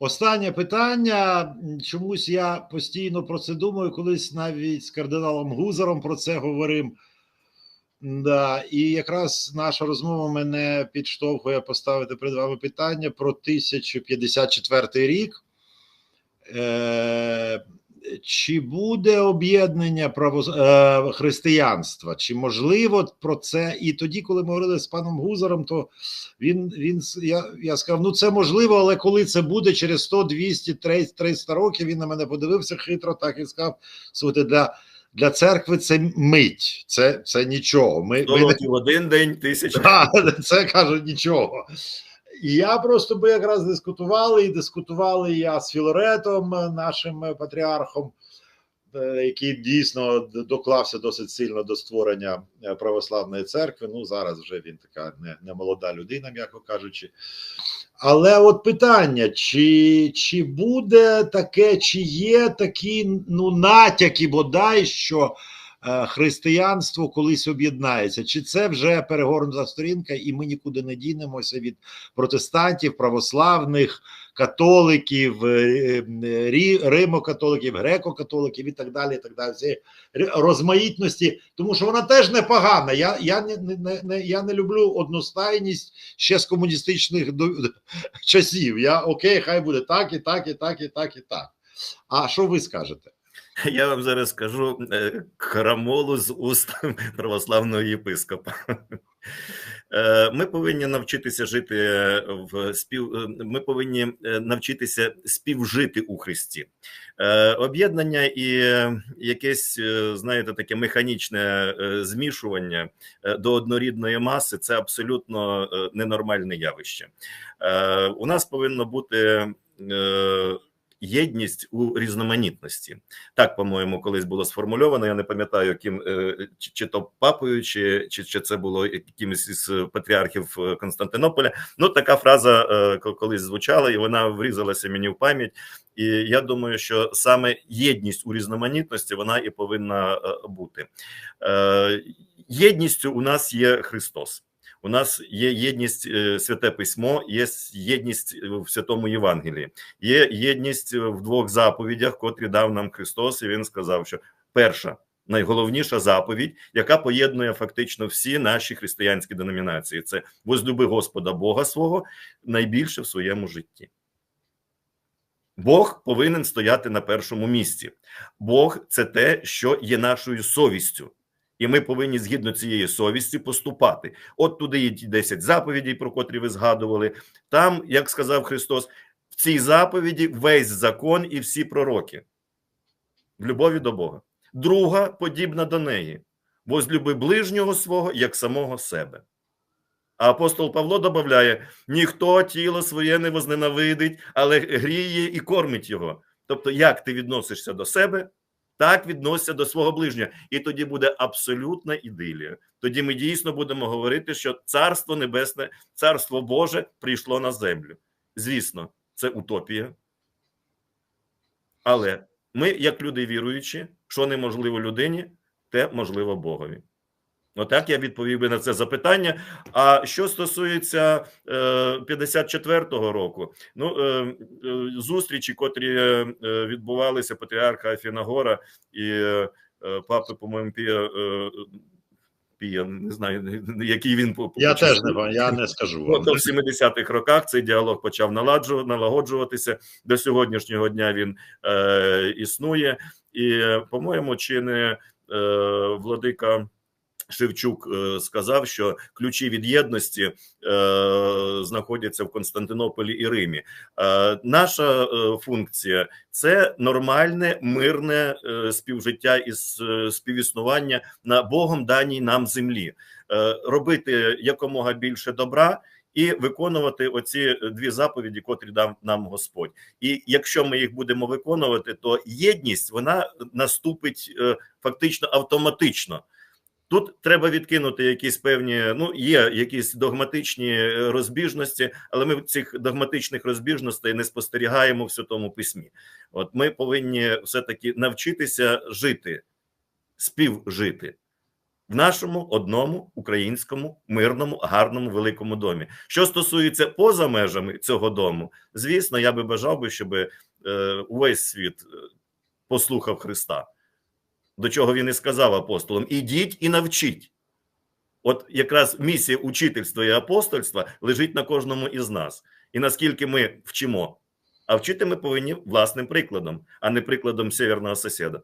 Останнє питання. Чомусь я постійно про це думаю, колись навіть з кардиналом Гузером про це говорив. Да, і якраз наша розмова мене підштовхує поставити перед вами питання про 1054 рік. Е, Чи буде об'єднання право е, християнства? Чи можливо про це? І тоді, коли ми говорили з паном Гузером, то він він я, я сказав: ну це можливо, але коли це буде через 100, 200, 300, 300 років, він на мене подивився хитро, так і сказав: слухайте, для. Для церкви це мить, це це нічого. Ми, ми не... один день тисяча. Да, це кажуть нічого. І я просто би якраз дискутували і дискутували я з Філаретом, нашим патріархом, який дійсно доклався досить сильно до створення православної церкви. Ну зараз вже він така не, не молода людина, м'яко кажучи. Але от питання: чи чи буде таке, чи є такі ну натяки, бодай що е, християнство колись об'єднається? Чи це вже перегорнута сторінка, і ми нікуди не дінемося від протестантів, православних, католиків, е, римокатоликів, греко-католиків і так далі. і так далі, Цієї розмаїтності, тому що вона теж непогана. Я я не, не, не я не люблю одностайність ще з комуністичних часів. Я окей, хай буде так, і так, і так, і так, і так. А що ви скажете? Я вам зараз скажу крамолу з уст православного єпископа. Ми повинні навчитися жити в спів. Ми повинні навчитися співжити у Христі. Об'єднання і якесь, знаєте, таке механічне змішування до однорідної маси це абсолютно ненормальне явище. У нас повинно бути єдність у різноманітності. Так, по-моєму, колись було сформульовано. Я не пам'ятаю, ким чи, чи то папою, чи, чи чи це було якимось із патріархів Константинополя. Ну, така фраза колись звучала, і вона врізалася мені в пам'ять. І я думаю, що саме єдність у різноманітності вона і повинна бути. Єдністю у нас є Христос. У нас є єдність святе письмо, є єдність в святому Євангелії, є єдність в двох заповідях, котрі дав нам Христос. І Він сказав, що перша найголовніша заповідь, яка поєднує фактично всі наші християнські деномінації, це возлюби Господа Бога свого найбільше в своєму житті. Бог повинен стояти на першому місці. Бог це те, що є нашою совістю. І ми повинні згідно цієї совісті поступати. От туди є ті 10 заповідей, про котрі ви згадували. Там, як сказав Христос, в цій заповіді весь закон і всі пророки в любові до Бога. Друга подібна до неї: возлюби ближнього свого як самого себе. А апостол Павло додає: ніхто тіло своє не возненавидить, але гріє і кормить його. Тобто, як ти відносишся до себе, так відносяться до свого ближнього, і тоді буде абсолютна ідилія. Тоді ми дійсно будемо говорити, що царство небесне, царство Боже прийшло на землю. Звісно, це утопія. Але ми, як люди віруючі, що неможливо людині, те можливо Богові. Отак я відповів би на це запитання. А що стосується е, 54-го року, ну е, е, зустрічі, котрі е, відбувалися патріарха Афінагора і е, папи, по-моєму, Пія, е, Пія, не знаю, який він я теж не я не скажу. Вам. в 70-х роках цей діалог почав налагоджуватися. До сьогоднішнього дня він е, існує, і по-моєму, чи не е, владика. Шевчук сказав, що ключі від єдності е, знаходяться в Константинополі і Римі. Е, наша е, функція це нормальне мирне е, співжиття і співіснування на Богом даній нам землі, е, робити якомога більше добра. І виконувати оці дві заповіді, котрі дав нам Господь. І якщо ми їх будемо виконувати, то єдність вона наступить е, фактично автоматично. Тут треба відкинути якісь певні, ну є якісь догматичні розбіжності, але ми цих догматичних розбіжностей не спостерігаємо в святому письмі. От ми повинні все таки навчитися жити, співжити. в нашому одному українському мирному, гарному великому домі. Що стосується поза межами цього дому, звісно, я би бажав би, щоб е, увесь світ е, послухав Христа, до чого він і сказав апостолам: ідіть і навчіть. От якраз місія учительства і апостольства лежить на кожному із нас. І наскільки ми вчимо, а вчити ми повинні власним прикладом, а не прикладом северного сусіда.